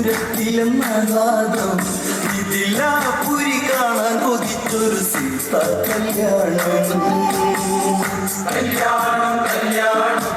പൂരത്തിലെന്നാഹ്ലാദം ഇതിലാ പുരി കാണാൻ കൊതിച്ചൊരു സീത കല്യാണം. കല്യാണം കല്യാണം.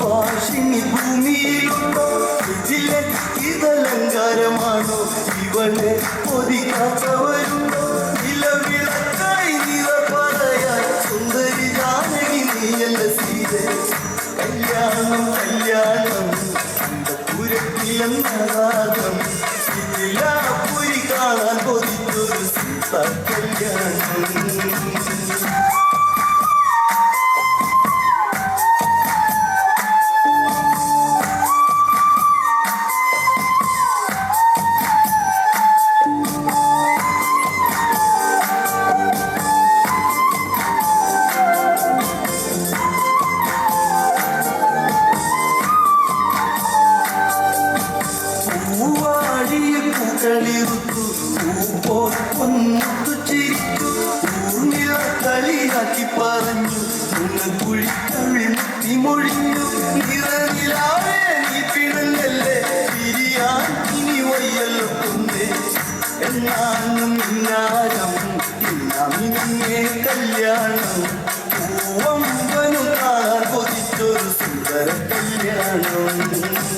ഭാഷിണി ഭൂമിയിലുണ്ടോ ഇതിലെ ഇതലങ്കാരമാണോ ഇവളെ ഒതിക്കാത്തവരുണ്ടോ ഇലവിളക്കായി നിറ പറയാൻ സുന്ദരി ജാനകി നീയല്ല സീത. കല്യാണം കല്യാണം പുരത്തിലെന്നാദം ഇതിലാ പുരി കാണാൻ പൊതിച്ചൊരു കല്യാണം. പൂക്കളിറുത്തു പൂപ്പോൾ പൊന്നുത്തു ചിരിച്ചു കളിയാക്കി പറഞ്ഞു. നിങ്ങൾ കുഴിക്കവിൾ മുത്തി മൊഴിഞ്ഞു. നീ പിണങ്ങല്ലേ? പിരിയാൻ ഇനി എന്നാലും ഇന്നാരം ഇന്നമിനെ കല്യാണം. പൂവമ്പനും കാണാൻ കൊതിച്ചൊരു സുന്ദര കല്യാണം.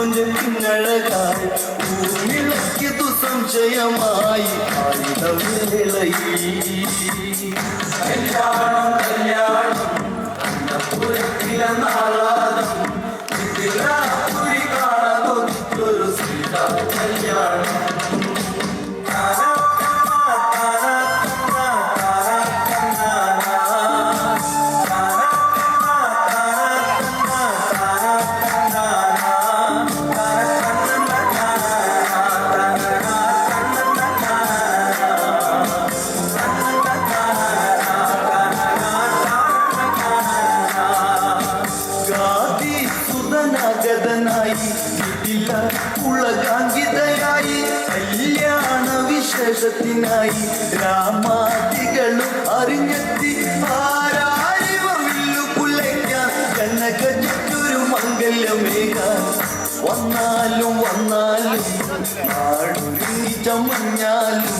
പിന്നഴകാൽ ഭൂമിളക്കിയതു സംശയമായി ആയുധവേളയിൽ കല്യാണം കല്യാണം അന്നപുരത്തിലെന്നാളാദം ഇതില്ല ഉളകാങ്കിതയായി കല്യാണ വിശേഷത്തിനായി രാമാദികളും അറിഞ്ഞെത്തി. ആരാരിവമില്ലു കുലയ്ക്കാൻ കണ്ണക ചുറ്റൊരു മംഗല്യമേകാൻ വന്നാലും വന്നാലും നാടുരുങ്ങി ചമഞ്ഞാലും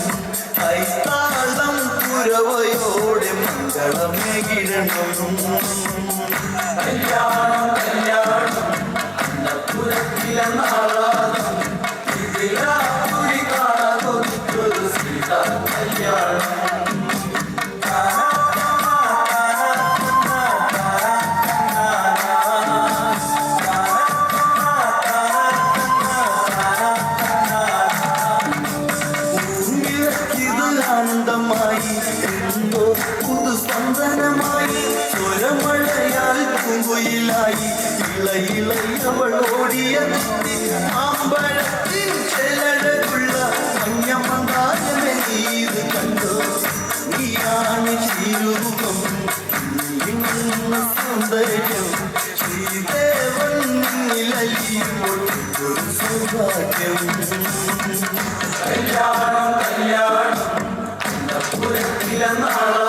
കൈത്താളം കുരവയോടെ മംഗളമേകിടണം. കല്യാണം Maharaja. പൂങ്കുയിലായി സൗഭാഗ്യം. കല്യാണം കല്യാണം. പുരത്തിലെ ഇതിലാപുരി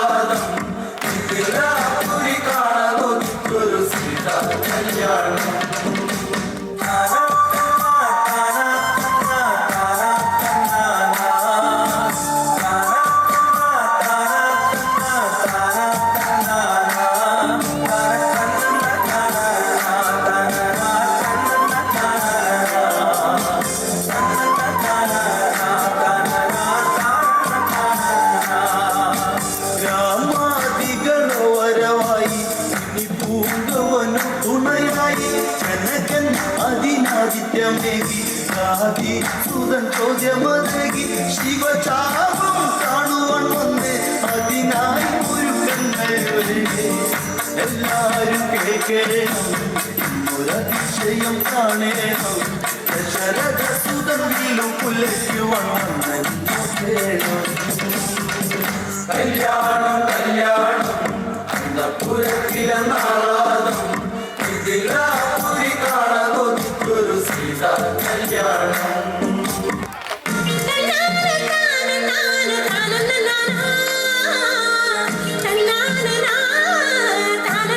അതിനാദിത്യമേകി ആദി സുതൻ ചോദ്യമതകി ശിവചാപം കാണുവാൻ വന്ന് അതിനായി ഒരുക്കങ്ങൾ. എല്ലാരും കേൾക്കണം ഒരതിശയം കാണേണം ദശരഥ സുതൻ വീലും പുലയ്ക്കുവാൻ വന്നു കേണം കല്യാണം നാളാദം